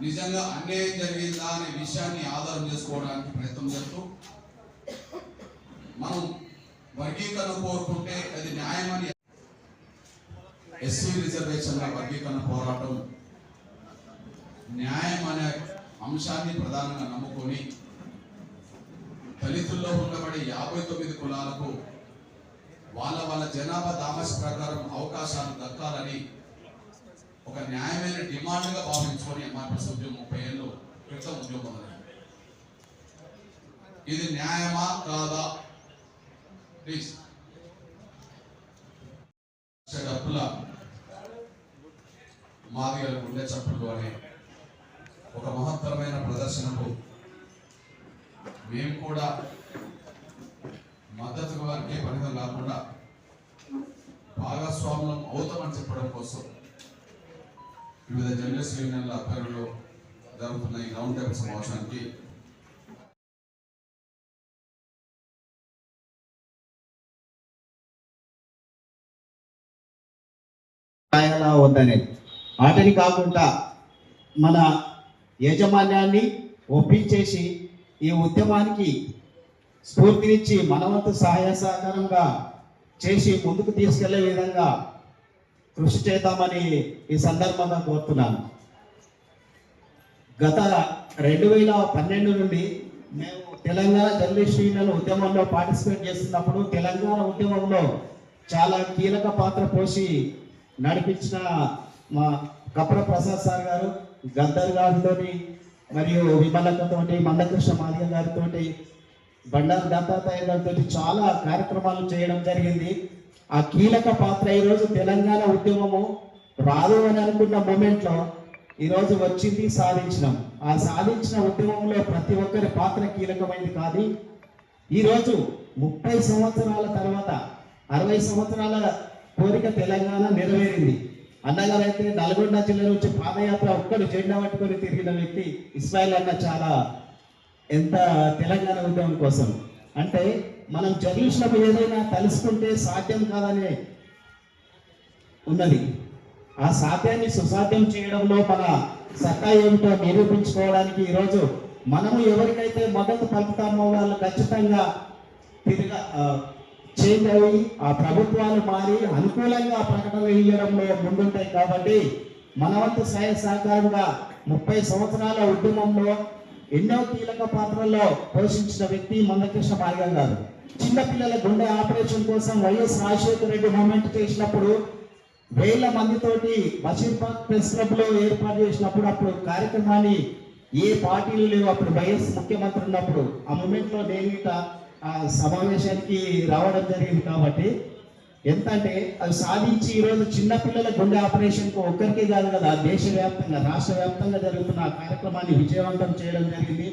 నిజంగా అన్యాయం జరిగిందా అనే విషయాన్ని ఆధారం చేసుకోవడానికి ప్రయత్నం చేస్తూ మనం వర్గీకరణ కోరుకుంటే అది న్యాయమని ఎస్సీ రిజర్వేషన్ల వర్గీకరణ పోరాటం న్యాయం అనే అంశాన్ని ప్రధానంగా నమ్ముకొని దళితుల్లో ఉండబడే యాభై తొమ్మిది కులాలకు వాళ్ళ వాళ్ళ జనాభా దామస్ ప్రకారం అవకాశాలు దక్కాలని ఒక న్యాయమైన డిమాండ్గా భావించుకొని ఎంఆర్పిఎస్ ఉద్యోగం ముప్పై ఏళ్ళు క్రితం ఉద్యోగం ఇది న్యాయమా కాదా? ప్లీజ్ డబ్బుల మాదిగల గుండె చప్పుడు అనే ఒక మహత్తరమైన ప్రదర్శనకు మేము కూడా మద్దతు వారికి పరిమితం కాకుండా భాగస్వాములం అవుతామని చెప్పడం కోసం వివిధ జర్నలిస్ట్ యూనియన్ల ఆధ్వర్యంలో జరుగుతున్న ఈ రౌండ్ టేబుల్ సమావేశానికి రాయాలా వద్దనేది వాటిని కాకుండా మన యాజమాన్యాన్ని ఒప్పించేసి ఈ ఉద్యమానికి స్ఫూర్తినిచ్చి మనవంతు సహాయ సహకారంగా చేసి ముందుకు తీసుకెళ్ళే విధంగా కృషి చేద్దామని ఈ సందర్భంగా కోరుతున్నాను. గత రెండు వేల పన్నెండు నుండి మేము తెలంగాణ జర్నలిస్ట్ యూనియన్ ఉద్యమంలో పార్టిసిపేట్ చేస్తున్నప్పుడు తెలంగాణ ఉద్యమంలో చాలా కీలక పాత్ర పోసి నడిపించిన మా కపర ప్రసాద్ సార్ గారు గద్దర్ గారితో మరియు విమలక్కతోటి మందకృష్ణ మాదిగ గారితో బండారు దత్తాత్రేయ గారితో చాలా కార్యక్రమాలు చేయడం జరిగింది. ఆ కీలక పాత్ర ఈరోజు తెలంగాణ ఉద్యమము రాదు అని అనుకున్న మూమెంట్లో ఈరోజు వచ్చింది సాధించినాం. ఆ సాధించిన ఉద్యమంలో ప్రతి ఒక్కరి పాత్ర కీలకమైంది కాదు ఈరోజు ముప్పై సంవత్సరాల తర్వాత అరవై సంవత్సరాల కోరిక తెలంగాణ నెరవేరింది. అన్నగారైతే అయితే నల్గొండ జిల్లా నుంచి పాదయాత్ర ఒక్కడు జెండా పట్టుకొని తిరిగిన వ్యక్తి ఇస్మాయిల్ అన్న చాలా ఎంత తెలంగాణ ఉద్యమం కోసం. అంటే మనం చదివించినప్పుడు ఏదైనా తలుసుకుంటే సాధ్యం కాదనే ఉన్నది. ఆ సాధ్యాన్ని సుసాధ్యం చేయడంలో మన సత్తా ఏమిటో నిరూపించుకోవడానికి ఈరోజు మనము ఎవరికైతే మద్దతు పలుకుతామో వాళ్ళు ఖచ్చితంగా తిరిగ చేంజ్ అయ్యి ఆ ప్రభుత్వాలు మారి అనుకూలంగా ప్రకటన వేయడంలో ముందుంటాయి కాబట్టి మనవంతు సహాయ సహకారంగా ముప్పై సంవత్సరాల ఉద్యమంలో ఎన్నో కీలక పాత్రల్లో పోషించిన వ్యక్తి మందకృష్ణ మార్గం గారు. చిన్నపిల్లల గుండె ఆపరేషన్ కోసం వైఎస్ రాజశేఖర రెడ్డి మూమెంట్ చేసినప్పుడు వేల మందితోటి బషీర్బాగ్ ప్రెస్ క్లబ్లో ఏర్పాటు చేసినప్పుడు అప్పుడు కార్యక్రమాన్ని ఏ పార్టీలు లేవు. అప్పుడు వైఎస్ ముఖ్యమంత్రి ఉన్నప్పుడు ఆ మూమెంట్లో నేను ఆ సమావేశానికి రావడం జరిగింది కాబట్టి ఎంత అంటే అది సాధించి ఈరోజు చిన్నపిల్లల గుండె ఆపరేషన్కు ఒక్కరికే ఒక్కరికి కాదు కదా దేశవ్యాప్తంగా రాష్ట్ర వ్యాప్తంగా జరుగుతున్న ఆ కార్యక్రమాన్ని విజయవంతం చేయడం జరిగింది.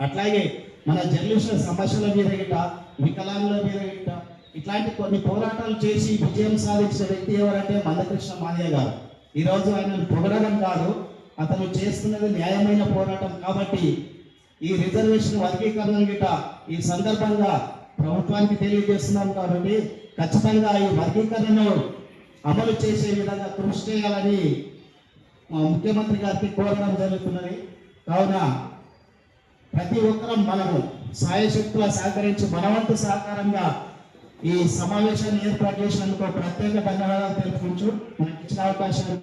అట్లాగే మన జర్నలిస్టుల సమస్యల మీద గిట్ట వికలాంగుల మీద గిట్ట ఇట్లాంటి కొన్ని పోరాటాలు చేసి విజయం సాధించిన వ్యక్తి ఎవరంటే మందకృష్ణ మాదయ్య గారు. ఈరోజు ఆయన ఆయనను పొగడడం కాదు అతను చేస్తున్నది న్యాయమైన పోరాటం కాబట్టి ఈ రిజర్వేషన్ వర్గీకరణ గిట ఈ సందర్భంగా ప్రభుత్వానికి తెలియజేస్తున్నాం కాబట్టి ఖచ్చితంగా ఈ వర్గీకరణను అమలు చేసే విధంగా కృషి చేయాలని మా ముఖ్యమంత్రి గారికి కోరడం జరుగుతున్నది. కావున ప్రతి ఒక్కరం మనము సాయశక్తుల సహకరించి మనవంతు సహకారంగా ఈ సమావేశాన్ని ఏర్పాటు చేసినందుకు ప్రత్యేక ధన్యవాదాలు తెలుపుకుంటూ మనకి ఇచ్చిన అవకాశాన్ని